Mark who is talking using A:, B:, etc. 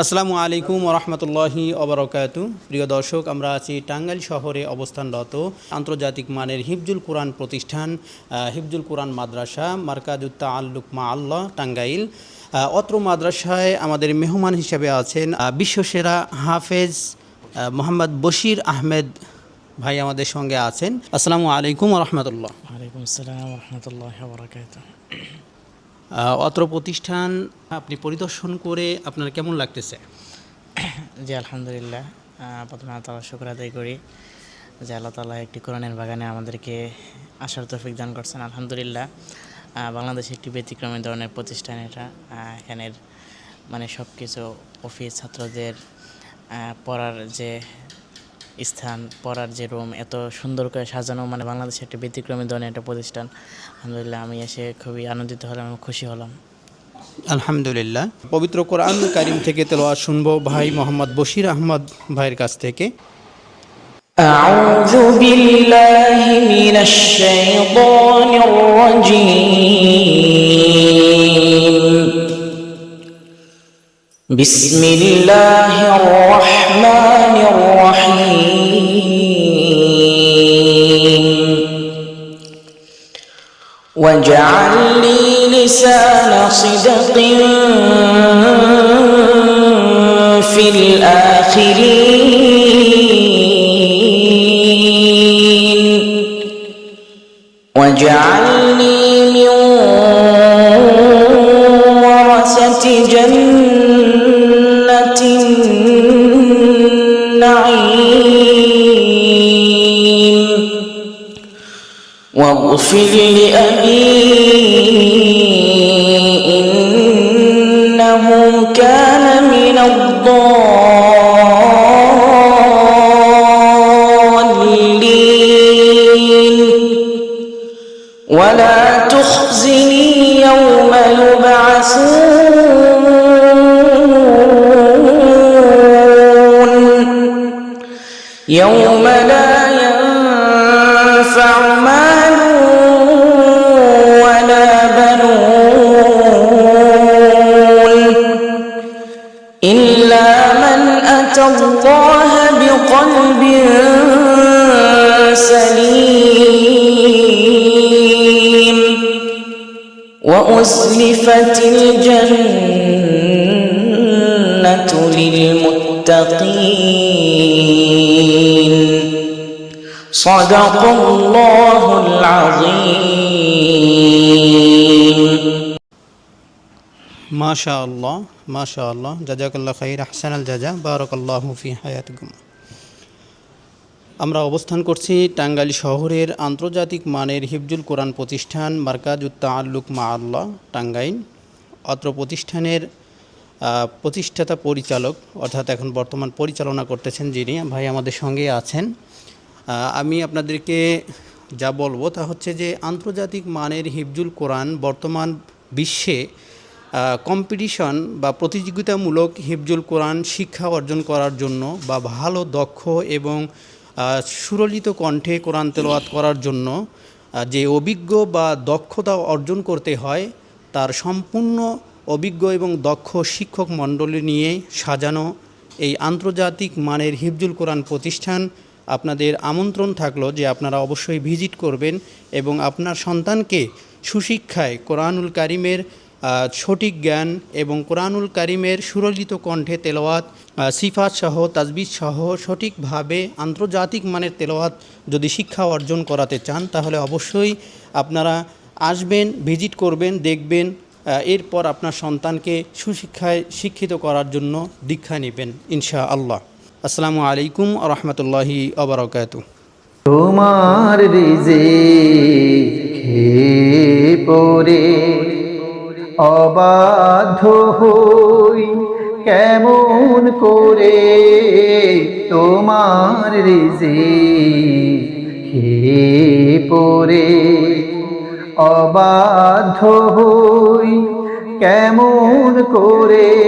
A: আসসালামু আলাইকুম রহমতুল্লাহি অবরকাত প্রিয় দর্শক, আমরা আছি টাঙ্গাইল শহরে অবস্থানরত আন্তর্জাতিক মানের হিফজুল কোরআন প্রতিষ্ঠান হিফজুল কোরআন মাদ্রাসা মার্কাজুত্তা আল্লুক মা আল্লাহ, টাঙ্গাইল। অত্র মাদ্রাসায় আমাদের মেহমান হিসেবে আছেন বিশ্বসেরা হাফেজ মোহাম্মদ বশির আহমেদ ভাই আমাদের সঙ্গে আছেন। আসসালামু আলাইকুম রহমতুল্লাহ।
B: ওয়ালাইকুম আসসালাম রহমতুল্লাহ
A: অত্র প্রতিষ্ঠান আপনি পরিদর্শন করে আপনার কেমন লাগতেছে?
B: জি, আলহামদুলিল্লাহ। প্রথমে আল্লাহ শুক্র আদায় করি যে আল্লাহ তালা একটি কোরআনের বাগানে আমাদেরকে আসার তৌফিক দান করছেন, আলহামদুলিল্লাহ। বাংলাদেশে একটি ব্যতিক্রমী ধরনের প্রতিষ্ঠান এটা। এখানের মানে সব কিছু অফিস ছাত্রদের পড়ার যে স্থান পড়ার যে রুম এত সুন্দর করে সাজানো মানে বাংলাদেশে একটি ব্যতিক্রমী ধরনের একটা প্রতিষ্ঠান আলহামদুলিল্লাহ আমি এসে খুবই আনন্দিত হলাম এবং খুশি হলাম
A: আলহামদুলিল্লাহ পবিত্র কোরআন কারিম থেকে তেলোয়ার শুনবো ভাই মোহাম্মদ বশির আহমদ ভাইয়ের কাছ থেকে
C: أعوذ بالله من الشيطان الرجيم بسم الله الرحمن الرحيم. واجعل لي لسان صدق في الآخرين. واجعلني واغفر لأبي إنه كان من الضالين. ولا تخزني يوم يبعثون. يوم لا ينفع مال ولا بنون إلا من أتى الله بقلب سليم وأزلفت الجنة للمتقين صدق الله العظيم
A: মাশা আল্লাহ মাশা আল্লাহ জাজাকাল্লাহ খাইর আহসান আল জাজা বারকাল্লাহ ফি হায়াতকুম আমরা অবস্থান করছি টাঙ্গাইল শহরের আন্তর্জাতিক মানের হিফজুল কোরআন প্রতিষ্ঠান মার্কাজ উত্তা আল্লুক মা আল্লাহ টাঙ্গাইল অত্র প্রতিষ্ঠানের আহ, প্রতিষ্ঠাতা পরিচালক অর্থাৎ এখন বর্তমান পরিচালনা করতেছেন যিনি ভাই আমাদের সঙ্গে আছেন আহ, আমি আপনাদেরকে যা বলব তা হচ্ছে যে আন্তর্জাতিক মানের হিফজুল কোরআন বর্তমান বিশ্বে কম্পিটিশন বা প্রতিযোগিতামূলক হিফজুল কোরআন শিক্ষা অর্জন করার জন্য বা ভালো, দক্ষ এবং সুরলিত কণ্ঠে কোরআন তেলাওয়াত করার জন্য যে অভিজ্ঞ বা দক্ষতা অর্জন করতে হয়, তার সম্পূর্ণ অভিজ্ঞ এবং দক্ষ শিক্ষক মণ্ডলী নিয়ে সাজানো এই আন্তর্জাতিক মানের হিফজুল কোরআন প্রতিষ্ঠান আপনাদের আমন্ত্রণ থাকল যে আপনারা অবশ্যই ভিজিট করবেন এবং আপনার সন্তানকে সুশিক্ষায় কোরআনুল কারিমের সঠিক জ্ঞান এবং কোরআনুল কারিমের সুরলিত কণ্ঠে তেলাওয়াত সিফাত সহ, তাজবিজ সহ সঠিকভাবে আন্তর্জাতিক মানের তেলাওয়াত যদি শিক্ষা অর্জন করাতে চান, তাহলে অবশ্যই আপনারা আসবেন, ভিজিট করবেন, দেখবেন এরপর আপনার সন্তানকে সুশিক্ষায় শিক্ষিত করার জন্য দীক্ষা নেবেন ইনশা আল্লাহ আসসালামু আলাইকুম রহমতুল্লাহি আবরকাত
D: তোমার রিজে পরে অবাধ্য হই কেমন করে? তোমার রিজে পরে অবাধ্য হই কেমন করে?